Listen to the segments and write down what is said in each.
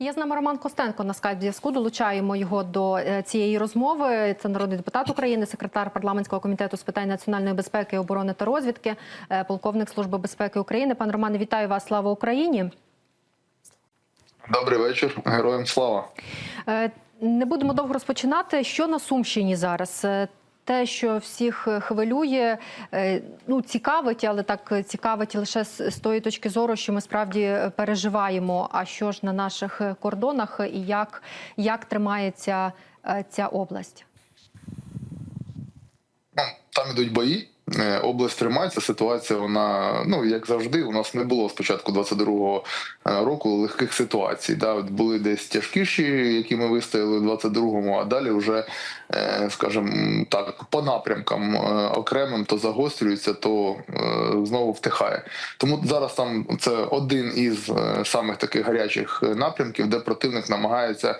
Є з нами Роман Костенко на скайп зв'язку. Долучаємо його до е, цієї розмови. Це народний депутат України, секретар парламентського комітету з питань національної безпеки, оборони та розвідки, е, полковник служби безпеки України. Пан Романе, вітаю вас! Слава Україні! Добрий вечір, героям слава. Е, Не будемо довго розпочинати. Що на Сумщині зараз? Е, Те, що всіх хвилює, е, ну цікавить, але так цікавить лише з тої точки зору, що ми справді переживаємо. А що ж на наших кордонах і як, як тримається е, ця область? Там ідуть бої. Е, Область тримається. Ситуація вона ну як завжди. У нас не було спочатку 22-го е, року легких ситуацій. Да, були десь тяжкіші, які ми вистояли в 22-му, а далі вже, е, скажімо так, по напрямкам окремим то загострюється, то знову втихає. Тому зараз там це один із самих таких гарячих напрямків, де противник намагається.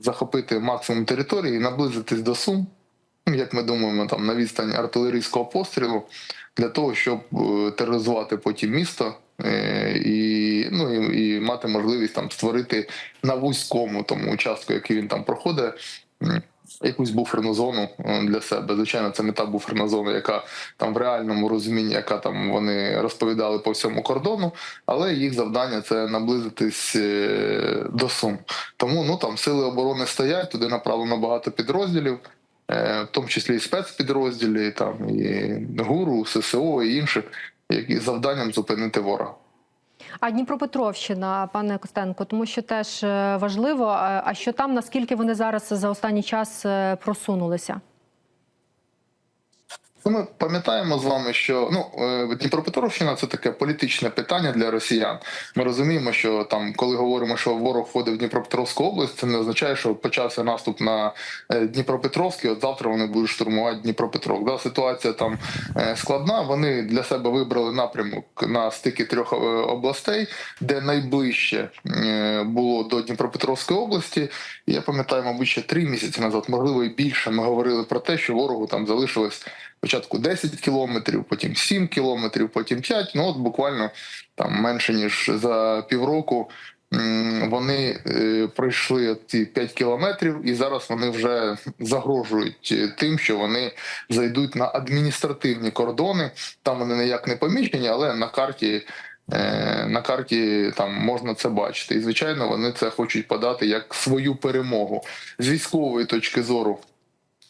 Захопити максимум території, і наблизитись до Сум, як ми думаємо, там на відстань артилерійського пострілу для того, щоб е, тероризувати потім місто е, і, ну, і, і мати можливість там створити на вузькому тому участку, який він там проходить. Якусь буферну зону е, для себе. Звичайно, це не та буферна зона, яка там в реальному розумінні, яка там вони розповідали по всьому кордону, але їх завдання це наблизитись до Сум. Тому ну там сили оборони стоять, туди направлено багато підрозділів в тому числі і спецпідрозділі, там і ГУРу, ССО і інших, які завданням зупинити ворога. А Дніпропетровщина, пане Костенко, тому що теж е, важливо. А а що там, наскільки вони зараз за останній час е, просунулися? Ми пам'ятаємо з вами, що ну е, Дніпропетровщина це таке політичне питання для росіян. Ми розуміємо, що там, коли говоримо, що ворог входить в Дніпропетровську область, це не означає, що почався наступ на е, Дніпропетровський. От завтра вони будуть штурмувати Дніпропетровськ. Да, ситуація там е, складна. Вони для себе вибрали напрямок на стики трьох областей, де найближче було до Дніпропетровської області. Я пам'ятаю, мабуть, ще три місяці назад, можливо, і більше. Ми говорили про те, що ворогу там залишилось спочатку 10 кілометрів, потім 7 кілометрів, потім 5. Ну от буквально там менше ніж за півроку. Вони е, пройшли ці 5 кілометрів, і зараз вони вже загрожують е, тим, що вони зайдуть на адміністративні кордони. Там вони ніяк не помічені, але на карті е, на карті там можна це бачити. І звичайно, вони це хочуть подати як свою перемогу з військової точки зору.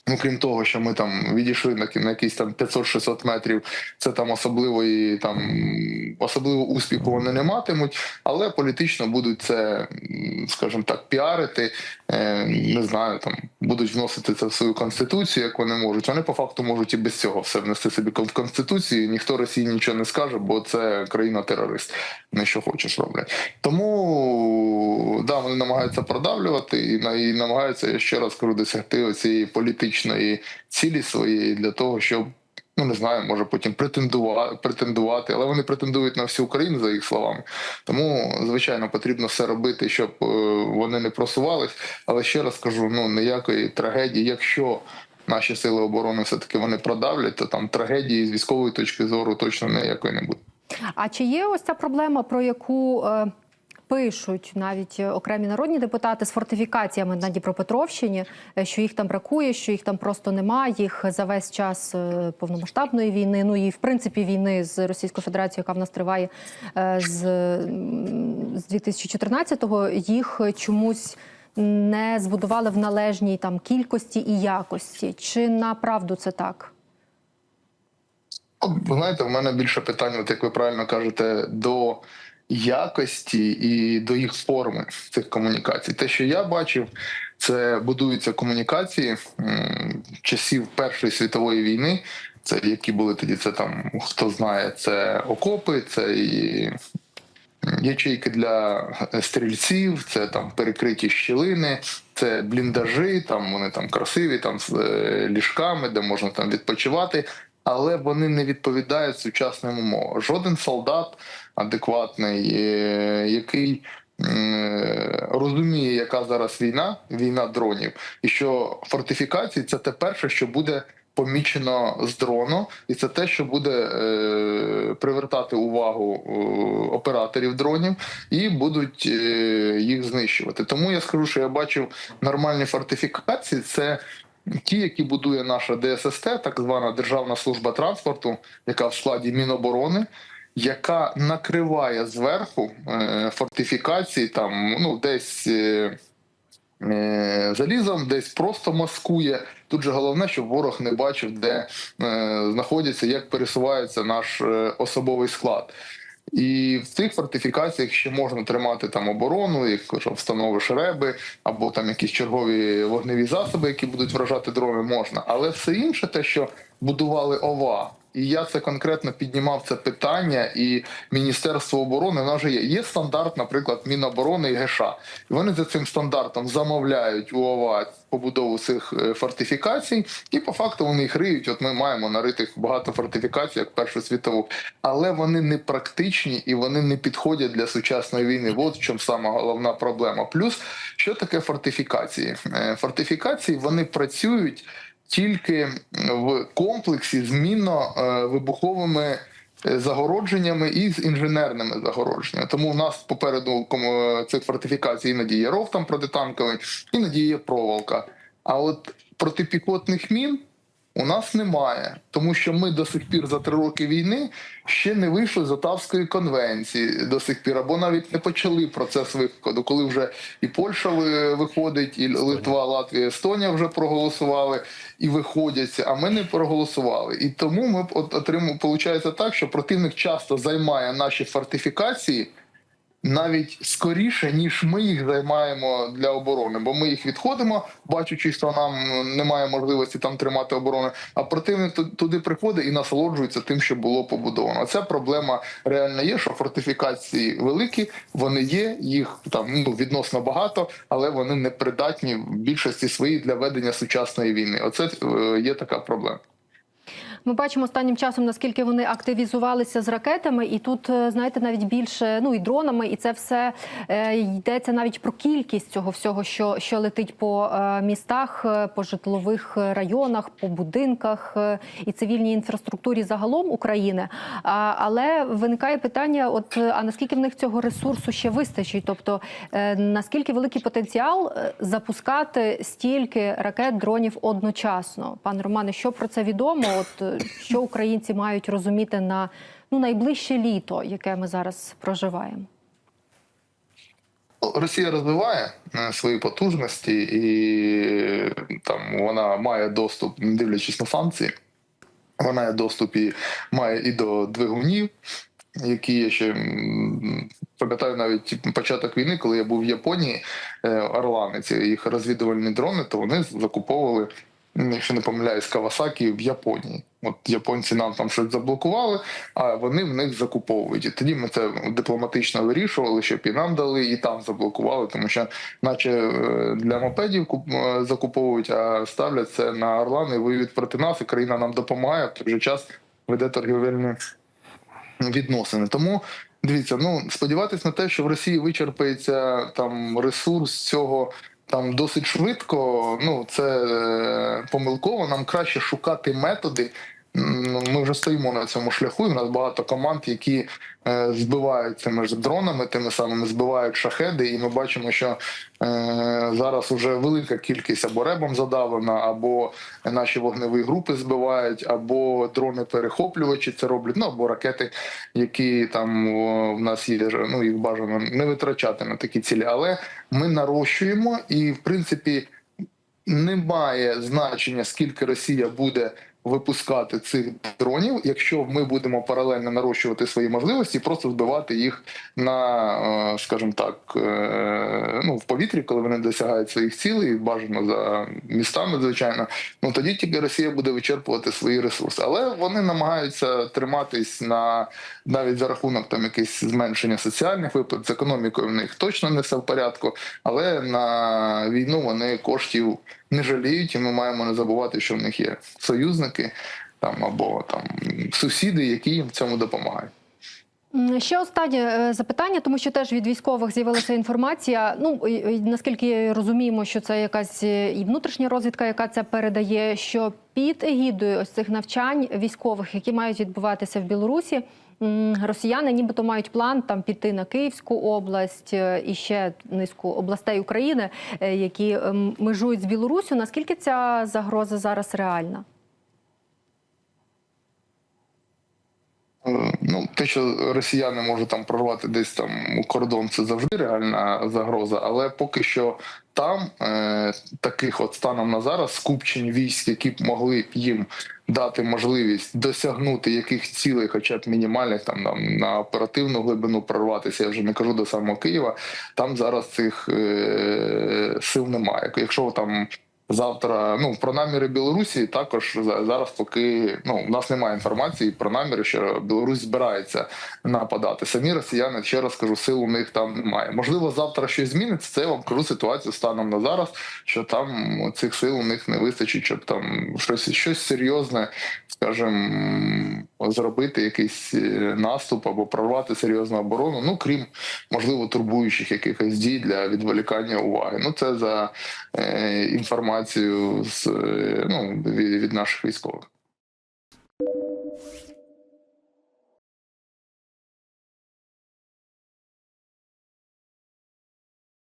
Ну, крім того, що ми там відійшли на, на якісь там 500-600 метрів, це там особливої там особливо успіху вони не матимуть, але політично будуть це, скажімо так, піарити. Е, не знаю, там будуть вносити це в свою конституцію, як вони можуть. Вони по факту можуть і без цього все внести собі в конституцію. Ніхто Росії нічого не скаже, бо це країна-терорист. Не що хочеш роблять. Тому да, вони намагаються продавлювати і, і намагаються, я ще раз кажу, досягти цієї політичної цілі своєї для того, щоб. Ну, не знаю, може потім претендувати, претендувати, але вони претендують на всю Україну за їх словами. Тому, звичайно, потрібно все робити, щоб е, вони не просувались. Але ще раз кажу: ну ніякої трагедії, якщо наші сили оборони все таки вони продавлять, то там трагедії з військової точки зору точно ніякої не буде. А чи є ось ця проблема, про яку е, пишуть навіть е, окремі народні депутати з фортифікаціями на Дніпропетровщині, е, що їх там бракує, що їх там просто немає, їх за весь час е, повномасштабної війни, ну і в принципі війни з Російською Федерацією, яка в нас триває з, з 2014-го, їх чомусь. Не збудували в належній там кількості і якості. Чи направду це так? Ви знаєте, в мене більше питань, от як ви правильно кажете, до якості і до їх форми цих комунікацій. Те, що я бачив, це будуються комунікації часів Першої світової війни. Це які були тоді, це там хто знає, це окопи, це і ячейки для стрільців, це там перекриті щілини, це бліндажі, там вони там красиві, там з е, ліжками, де можна там відпочивати. Але вони не відповідають сучасним умовам. Жоден солдат адекватний, е, який е, розуміє, яка зараз війна, війна дронів, і що фортифікації це те перше, що буде помічено з дрону, і це те, що буде е, привертати увагу е, операторів дронів і будуть е, їх знищувати. Тому я скажу, що я бачив нормальні фортифікації. Це ті, які будує наша ДССТ, так звана Державна служба транспорту, яка в складі Міноборони. Яка накриває зверху е, фортифікації, там ну десь е, е, залізом, десь просто маскує. Тут же головне, щоб ворог не бачив, де е, знаходиться, як пересувається наш е, особовий склад. І в цих фортифікаціях ще можна тримати там оборону, якщо встановиш реби, або там якісь чергові вогневі засоби, які будуть вражати дрони, можна. Але все інше, те, що будували ОВА. І я це конкретно піднімав це питання, і Міністерство оборони воно вже є. Є стандарт, наприклад, Міноборони і ГШ. І вони за цим стандартом замовляють у ОВА побудову цих е, фортифікацій, і по факту вони їх риють. От ми маємо наритих багато фортифікацій, як Першу світову, але вони не практичні і вони не підходять для сучасної війни. От в чому сама головна проблема. Плюс що таке фортифікації? Е, Фортифікації вони працюють тільки в комплексі з мінно-вибуховими е, загородженнями і з інженерними загородженнями. Тому у нас попереду кому- цих фортифікацій іноді є ров там протитанковий, іноді є проволока. А от протипіхотних мін у нас немає, тому що ми до сих пір за три роки війни ще не вийшли з Отавської конвенції до сих пір, або навіть не почали процес виходу, коли вже і Польща ви- виходить, і Литва, Латвія, Естонія вже проголосували і виходять, а ми не проголосували. І тому ми от отримуємо, виходить так, що противник часто займає наші фортифікації навіть скоріше, ніж ми їх займаємо для оборони, бо ми їх відходимо, бачучи, що нам немає можливості там тримати оборону. А противник ту- туди приходить і насолоджується тим, що було побудовано. Ця проблема реально є. Що фортифікації великі, вони є, їх там ну відносно багато, але вони не придатні в більшості своїй для ведення сучасної війни. Оце е, є така проблема. Ми бачимо останнім часом, наскільки вони активізувалися з ракетами, і тут е, знаєте навіть більше ну і дронами, і це все е, йдеться навіть про кількість цього всього, що, що летить по е, містах, по житлових районах, по будинках і цивільній інфраструктурі загалом України. Але виникає питання: от а наскільки в них цього ресурсу ще вистачить? Тобто наскільки великий потенціал запускати стільки ракет, дронів одночасно? Пане Романе, що про це відомо? От що українці мають розуміти на ну найближче літо, яке ми зараз проживаємо? Росія розвиває е, свої потужності, і там вона має доступ, не дивлячись на санкції. Вона є доступ і має і до двигунів, які є ще пам'ятаю навіть початок війни, коли я був в Японії, е, Орлани, ці їх розвідувальні дрони, то вони закуповували, якщо не помиляюсь, Кавасакі в Японії. От японці нам там щось заблокували, а вони в них закуповують. І тоді ми це дипломатично вирішували, щоб і нам дали, і там заблокували, тому що, наче е, для мопедів е, закуповують, а ставлять це на Орлани, воюють проти нас, і країна нам допомагає, в той же час веде торгівельні відносини. Тому дивіться, ну сподіватись на те, що в Росії вичерпається там ресурс цього. Там досить швидко, ну це е, помилково. Нам краще шукати методи. Ми вже стоїмо на цьому шляху. і в нас багато команд, які е, збивають цими ж дронами, тими самими збивають шахеди, і ми бачимо, що е, зараз вже велика кількість або ребом задавлена, або наші вогневі групи збивають, або дрони перехоплювачі це роблять, ну або ракети, які там в нас є. Ну їх бажано не витрачати на такі цілі. Але ми нарощуємо, і в принципі немає значення, скільки Росія буде випускати цих дронів, якщо ми будемо паралельно нарощувати свої можливості, просто збивати їх на, е, скажімо так, е, ну в повітрі, коли вони досягають своїх цілей, бажано за містами, звичайно. Ну тоді тільки Росія буде вичерпувати свої ресурси, але вони намагаються триматись на навіть за рахунок там якихось зменшення соціальних виплат з економікою. В них точно не все в порядку, але на війну вони коштів не жаліють, і ми маємо не забувати, що в них є союзники там або там сусіди, які їм в цьому допомагають. Ще останнє е, запитання, тому що теж від військових з'явилася інформація. Ну наскільки розуміємо, що це якась е, і внутрішня розвідка, яка це передає, що під егідою ось цих навчань військових, які мають відбуватися в Білорусі, росіяни нібито мають план там піти на Київську область е, і ще низку областей України, які межують з Білоруссю. Наскільки ця загроза зараз реальна? Ну, те, що росіяни можуть там прорвати десь там кордон, це завжди реальна загроза. Але поки що там е, таких от станом на зараз скупчень військ, які б могли їм дати можливість досягнути яких цілей, хоча б мінімальних там на оперативну глибину прорватися. Я вже не кажу до самого Києва. Там зараз цих е, сил немає. Якщо там Завтра ну про наміри Білорусі також за- зараз, поки ну у нас немає інформації про наміри, що Білорусь збирається нападати. Самі росіяни ще раз кажу, сил у них там немає. Можливо, завтра щось зміниться. Це я вам кажу ситуацію станом на зараз, що там цих сил у них не вистачить, щоб там щось щось серйозне, скажімо, зробити якийсь е, наступ або прорвати серйозну оборону. Ну крім можливо турбуючих якихось дій для відволікання уваги. Ну це за е, інформацією з е, ну від, від наших військових.